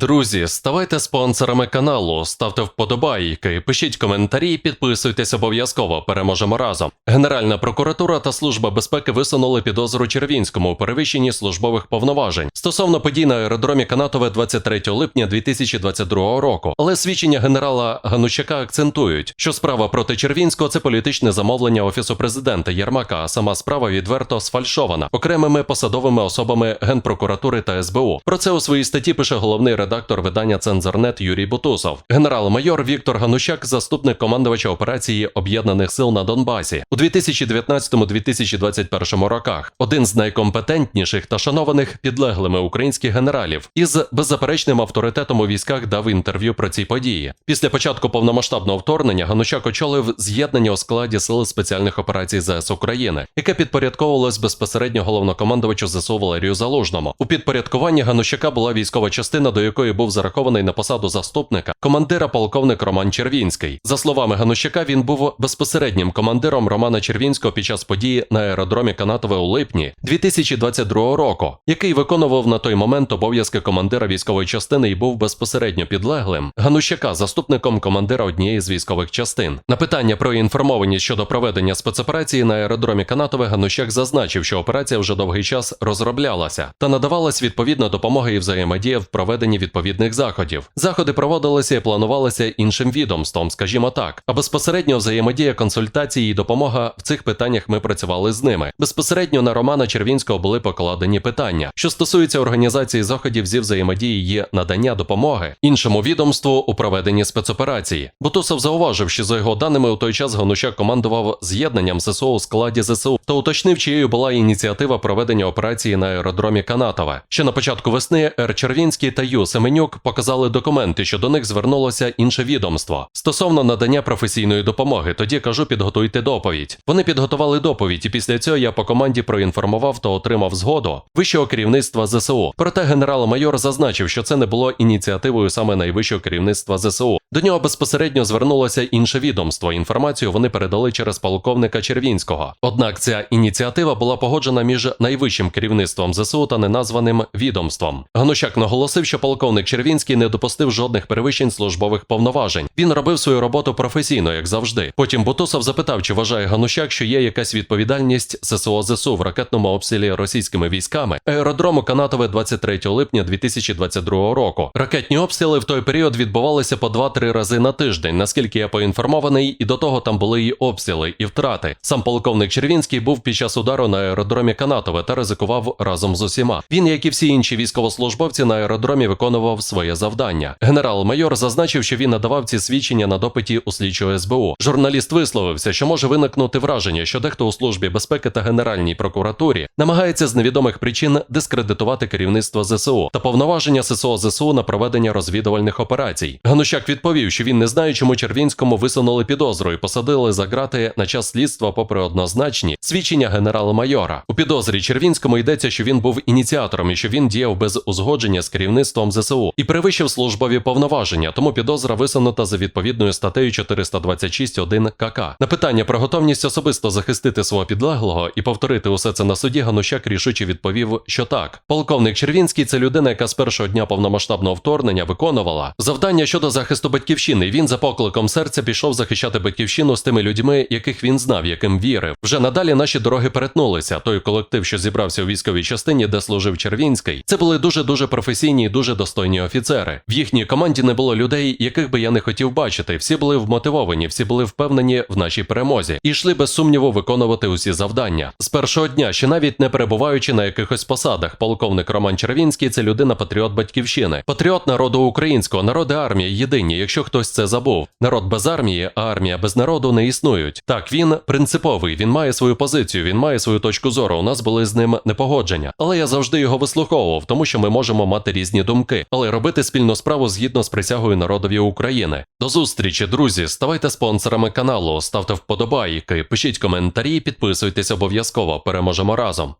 Друзі, ставайте спонсорами каналу, ставте вподобайки, пишіть коментарі, підписуйтесь обов'язково. Переможемо разом. Генеральна прокуратура та служба безпеки висунули підозру Червінському у перевищенні службових повноважень стосовно подій на аеродромі Канатове 23 липня 2022 року. Але свідчення генерала Ганущака акцентують, що справа проти Червінського це політичне замовлення офісу президента Єрмака, а сама справа відверто сфальшована окремими посадовими особами Генпрокуратури та СБУ. Про це у своїй статті пише головний редактор видання Цензорнет Юрій Бутусов. Генерал-майор Віктор Ганущак, заступник командувача операції Об'єднаних сил на Донбасі у 2019-2021 роках. Один з найкомпетентніших та шанованих підлеглими українських генералів із беззаперечним авторитетом у військах дав інтерв'ю про ці події. Після початку повномасштабного вторгнення Ганущак очолив з'єднання у складі сил спеціальних операцій ЗС України, яке підпорядковувалось безпосередньо головнокомандувачу ЗСУ Валерію Залужному. У підпорядкуванні Ганущака була військова частина, до якої був зарахований на посаду заступника командира полковник Роман Червінський. За словами Ганущака, він був безпосереднім командиром Романа Червінського під час події на аеродромі Канатове у липні 2022 року, який виконував на той момент обов'язки командира військової частини і був безпосередньо підлеглим Ганущака, заступником командира однієї з військових частин. На питання про інформованість щодо проведення спецоперації на аеродромі Канатове Ганущак зазначив, що операція вже довгий час розроблялася та надавалась відповідна допомога і взаємодія в проведенні відповідних заходів. Заходи проводилися і планувалися іншим відомством, скажімо так, а безпосередньо взаємодія консультації і допомога в цих питаннях ми працювали з ними. Безпосередньо на Романа Червінського були покладені питання, що стосуються організації заходів зі взаємодії і надання допомоги іншому відомству у проведенні спецоперації. Бутусов зауважив, що за його даними у той час Ганущак командував з'єднанням ССО у складі ЗСУ та уточнив, чиєю була ініціатива проведення операції на аеродромі Канатове. Ще на початку весни Р. Червінський та Ю. Семенюк показали документи, що до них звернулося інше відомство стосовно надання професійної допомоги. Тоді кажу, підготуйте доповідь. Вони підготували доповідь, і після цього я по команді проінформував та отримав згоду вищого керівництва ЗСУ. Проте генерал-майор зазначив, що це не було ініціативою саме найвищого керівництва ЗСУ. До нього безпосередньо звернулося інше відомство. Інформацію вони передали через полковника Червінського. Однак ця ініціатива була погоджена між найвищим керівництвом ЗСУ та неназваним відомством. Ганущак наголосив, що полковник Червінський не допустив жодних перевищень службових повноважень. Він робив свою роботу професійно, як завжди. Потім Бутусов запитав, чи вважає Ганущак, що є якась відповідальність ССО ЗСУ в ракетному обстрілі російськими військами аеродрому Канатове 23 липня 2022 року. Ракетні обстріли в той період відбувалися по 2-3 рази на тиждень. Наскільки я поінформований, і до того там були і обстріли, і втрати. Сам полковник Червінський був під час удару на аеродромі Канатове та ризикував разом з усіма. Він, як і всі інші військовослужбовці, на аеродромі виконував своє завдання. Генерал-майор зазначив, що він надавав ці свідчення на допиті у слідчого СБУ. Журналіст висловився, що може виникнути враження, що дехто у службі безпеки та генеральній прокуратурі намагається з невідомих причин дискредитувати керівництво ЗСУ та повноваження ССО ЗСУ на проведення розвідувальних операцій. Ганущак відповів, що він не знає, чому Червінському висунули підозру і посадили за грати на час слідства, попри однозначні свідчення генерала-майора. У підозрі Червінському йдеться, що він був ініціатором і що він діяв без узгодження з керівництвом ЗСУ і перевищив службові повноваження. Тому підозра висунута за відповідною статтею 426.1 КК. На питання про готовність особисто захистити свого підлеглого і повторити усе це на суді. Ганущак рішуче відповів, що так. Полковник Червінський це людина, яка з першого дня повномасштабного вторгнення виконувала завдання щодо захисту батьківщини. Він за покликом серця пішов захищати батьківщину з тими людьми, яких він знав, яким вірив. Вже надалі наші дороги перетнулися. Той колектив, що зібрався у військовій частині, де служив Червінський, це були дуже дуже професійні і дуже достойні офіцери. В їхній команді не було людей, яких би я не хотів бачити. Всі були вмотивовані, всі були впевнені в нашій перемозі і йшли без сумніву виконувати усі завдання. З першого дня, ще навіть не перебуваючи на якихось посадах, полковник Роман Червінський це людина патріот батьківщини, патріот народу українського, народи армії єдині. Якщо хтось це забув, народ без армії, а армія без народу не існують. Так він принциповий, він має свою позицію, він має свою точку зору. У нас були з ним непогодження, але я завжди його вислуховував, тому що ми можемо мати різні думки, але робити спільну справу згідно з присягою народові України. До зустрічі, друзі. Ставайте спонсорами каналу, ставте вподобайки, пишіть коментарі, підписуйтесь обов'язково. Переможемо разом.